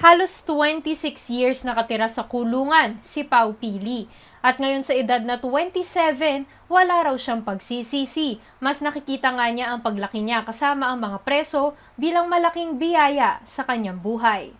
Halos 26 years nakatira sa kulungan si Pau Pili. At ngayon sa edad na 27, wala raw siyang pagsisisi. Mas nakikita nga niya ang paglaki niya kasama ang mga preso bilang malaking biyaya sa kanyang buhay.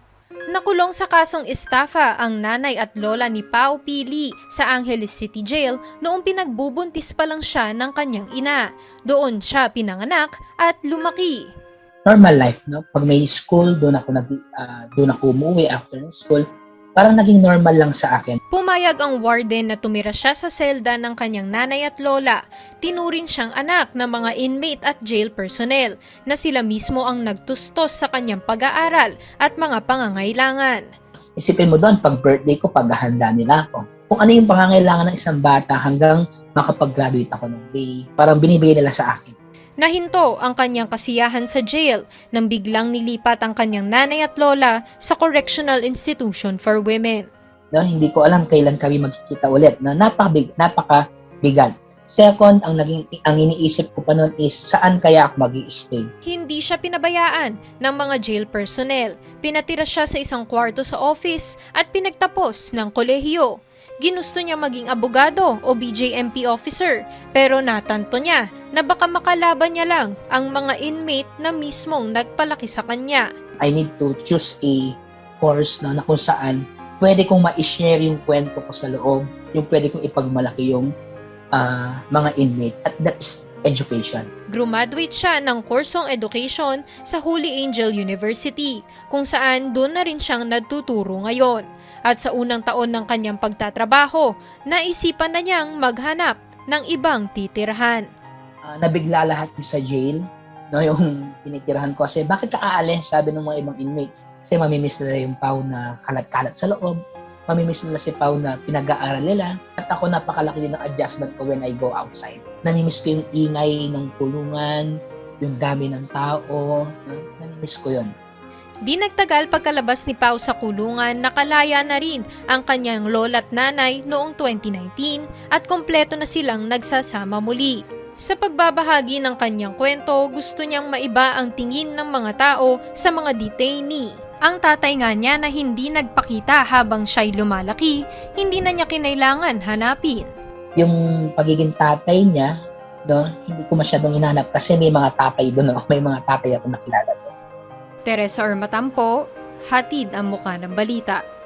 Nakulong sa kasong estafa ang nanay at lola ni Pau Pili sa Angeles City Jail noong pinagbubuntis pa lang siya ng kanyang ina. Doon siya pinanganak at lumaki. Normal life, no? Pag may school, doon ako nag ah, doon ako umuwi after ng school. Parang naging normal lang sa akin. Pumayag ang warden na tumira siya sa selda ng kanyang nanay at lola. Tinuring siyang anak ng mga inmate at jail personnel na sila mismo ang nagtustos sa kanyang pag-aaral at mga pangangailangan. Isipin mo doon, pag birthday ko, paghahanda nila ako. Kung ano yung pangangailangan ng isang bata hanggang makapag-graduate ako ng day, parang binibigay nila sa akin. Nahinto ang kanyang kasiyahan sa jail nang biglang nilipat ang kanyang nanay at lola sa Correctional Institution for Women. No? Hindi ko alam kailan kami magkikita ulit. No? Napakabig, napakabigat. Second, ang naging ang iniisip ko pa noon is saan kaya ako mag stay Hindi siya pinabayaan ng mga jail personnel. Pinatira siya sa isang kwarto sa office at pinagtapos ng kolehiyo. Ginusto niya maging abogado o BJMP officer pero natanto niya na baka makalaban niya lang ang mga inmate na mismong nagpalaki sa kanya. I need to choose a course no, na kung saan pwede kong ma-share yung kwento ko sa loob, yung pwede kong ipagmalaki yung ah, mga inmate. At that is education. Graduate siya ng kursong education sa Holy Angel University kung saan doon na rin siyang nagtuturo ngayon. At sa unang taon ng kanyang pagtatrabaho, naisipan na niyang maghanap ng ibang titirhan. Ah, nabigla lahat sa jail, no, yung tinitirahan ko. Kasi bakit ka aalis? Sabi ng mga ibang inmate. Kasi mamimiss nila yung pau na kalat-kalat sa loob. Mamimiss nila si pau na pinag-aaral nila. At ako napakalaki din ng adjustment ko when I go outside. Namimiss ko yung ingay ng kulungan, yung dami ng tao. Namimiss ko yun. Di nagtagal pagkalabas ni Pau sa kulungan, nakalaya na rin ang kanyang lola at nanay noong 2019 at kompleto na silang nagsasama muli. Sa pagbabahagi ng kanyang kwento, gusto niyang maiba ang tingin ng mga tao sa mga detainee. Ang tatay nga niya na hindi nagpakita habang siya'y lumalaki, hindi na niya kinailangan hanapin. Yung pagiging tatay niya, no, hindi ko masyadong hinanap kasi may mga tatay doon. No? May mga tatay ako nakilala. Teresa Ormatampo, hatid ang muka ng balita.